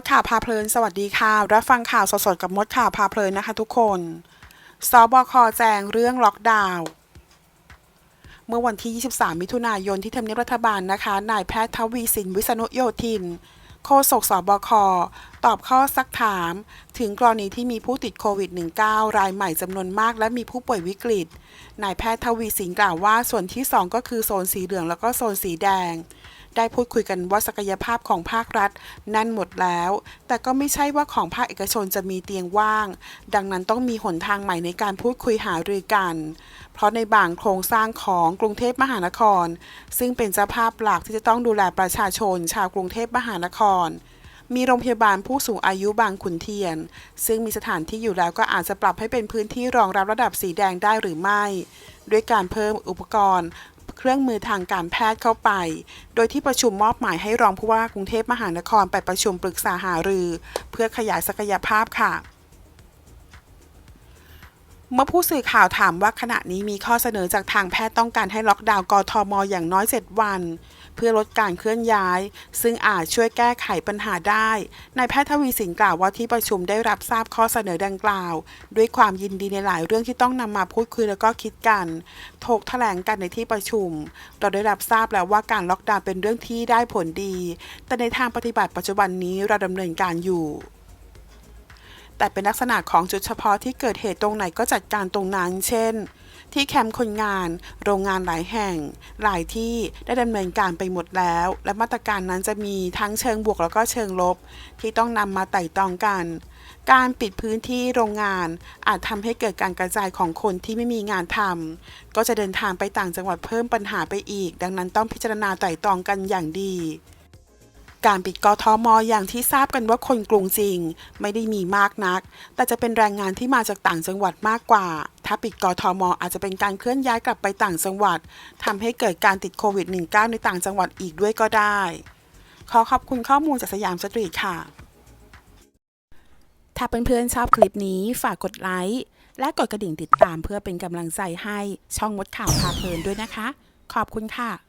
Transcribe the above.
ดข่าวพาเพลิน สวัสดีค่ะ รับฟังข่าวสดๆกับมดข่าวพาเพลินนะคะทุกคน สบคแจงเรื่องล็อกดาวน์เมื่อวันที่ 23 มิถุนายนที่ทำเนียบรัฐบาลนะคะ นายแพทย์ทวีสินวิษณุโยธิน โฆษกสบค ตอบข้อซักถาม ถึงกรณีที่มีผู้ติดโควิด -19 รายใหม่จำนวนมากและมีผู้ป่วยวิกฤต นายแพทย์ทวีสินกล่าวว่าส่วนที่ 2 ก็คือโซนสีเหลืองแล้วก็โซนสีแดง ได้พูดคุยกันว่าศักยภาพของภาครัฐนั่นหมดแล้ว แต่ก็ไม่ใช่ว่าของภาคเอกชนจะมีเตียงว่าง ดังนั้นต้องมีหนทางใหม่ในการพูดคุยหารือกัน เพราะในบางโครงสร้างของกรุงเทพมหานคร ซึ่งเป็นเจ้าภาพหลักที่จะต้องดูแลประชาชน ชาวกรุงเทพมหานครมีโรงพยาบาลผู้สูงอายุบางขุนเทียน ซึ่งมีสถานที่อยู่แล้วก็อาจจะปรับให้เป็นพื้นที่รองรับระดับสีแดงได้หรือไม่ ด้วยการเพิ่มอุปกรณ์ เครื่องมือทางการแพทย์เข้าไป โดยที่ประชุมมอบหมายให้รองผู้ว่ากรุงเทพมหานครไปประชุมปรึกษาหารือ เพื่อขยายศักยภาพค่ะ เมื่อผู้สื่อข่าวถามว่าขณะนี้มีข้อเสนอจากทางแพทย์ต้องการให้ล็อกดาวน์กทมอย่างน้อย 7 วัน เพื่อลดการเคลื่อนย้าย ซึ่งอาจช่วยแก้ไขปัญหาได้นายแพทย์ทวีสินกล่าวว่าที่ประชุมได้รับทราบข้อเสนอดังกล่าว ด้วยความยินดีในหลายเรื่องที่ต้องนำมาพูดคุยแล้วก็คิดกันถกแถลงกันในที่ประชุม เราได้รับทราบแล้วว่าการล็อกดาวน์เป็นเรื่องที่ได้ผลดี แต่ในทางปฏิบัติปัจจุบันนี้เราดำเนินการอยู่ แต่เป็นลักษณะของจุดเฉพาะที่เกิดเหตุตรงไหนก็จัดการตรงนั้น เช่น ที่แคมป์คนงาน โรงงานหลายแห่ง หลายที่ได้ดำเนินการไปหมดแล้ว และมาตรการนั้นจะมีทั้งเชิงบวกแล้วก็เชิงลบ ที่ต้องนำมาไต่ตองกัน การปิดพื้นที่โรงงาน อาจทำให้เกิดการกระจายของคนที่ไม่มีงานทำก็จะเดินทางไปต่างจังหวัดเพิ่มปัญหาไปอีก ดังนั้นต้องพิจารณาไต่ตองกันอย่างดี การปิดกทมอย่างที่ทราบกันว่าคนกรุงจริง ไม่ได้มีมากนัก แต่จะเป็นแรงงานที่มาจากต่างจังหวัดมากกว่า ถ้าปิดกทมอาจจะเป็นการเคลื่อนย้ายกลับไปต่างจังหวัดทำให้เกิดการติดโควิด -19 ในต่างจังหวัดอีกด้วยก็ได้ ขอขอบคุณข้อมูลจากสยามสตรีทค่ะ ถ้าเพื่อนๆชอบคลิปนี้ฝากกดไลค์และกดกระดิ่งติดตามเพื่อเป็นกำลังใจให้ช่องมดข่าวพาเพลินด้วยนะคะ ขอบคุณค่ะ